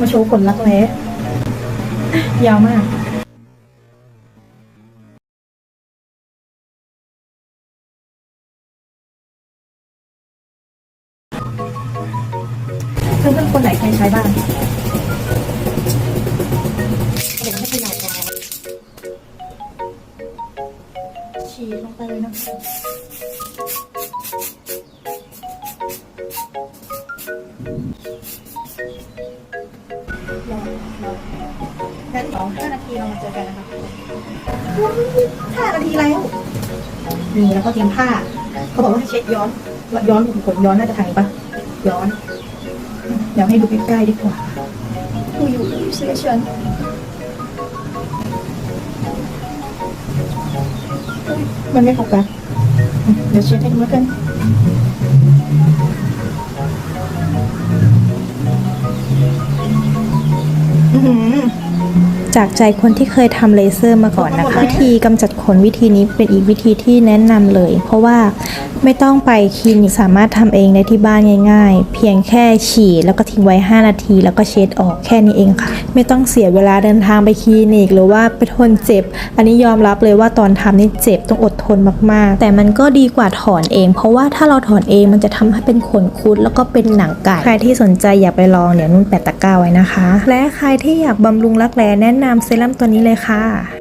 มาโชว์ขนรักแร้ยาวมากเพื่อนๆคนไหนใครใช้บ้างเดี๋ยวให้ขยายก่อนฉีดลงไปเลยนะคะ สองห้านาทีเรามาเจอกันนะคะห้านาทีแล้วนี่แล้วก็เตรียมผ้า เขาบอกว่าให้เช็ดย้อนย้อนขนย้อนน่าจะทางปะย้อนเดี๋ยวให้ดูใกล้ๆดีกว่าดูอยู่เสียเชิญมันไม่โฟกัสเดี๋ยวเช็ดให้ดูแล้วกันอือ จากใจคนที่เคยทำเลเซอร์มาก่อนนะคะ วิธีกำจัดขนวิธีนี้เป็นอีกวิธีที่แนะนำเลย เพราะว่าไม่ต้องไปคลินิกสามารถทำเองได้ที่บ้านง่าย ๆ เพียงแค่ฉีดแล้วก็ทิ้งไว้ 5 นาที แล้วก็เช็ดออกแค่นี้เองค่ะ ไม่ต้องเสียเวลาเดินทางไปคลินิก หรือว่าไปทนเจ็บ อันนี้ยอมรับเลยว่าตอนทำนี่เจ็บต้องอดทนมากๆ แต่มันก็ดีกว่าถอนเอง เพราะว่าถ้าเราถอนเองมันจะทำให้เป็นขนคุดแล้วก็เป็นหนังไก่ใครที่สนใจอยากไปลองเดี๋ยวนุ่นแปะตะกร้าไว้นะคะ และใครที่อยากบำรุงรักแร้แนะนำเซรั่มตัวนี้เลยค่ะ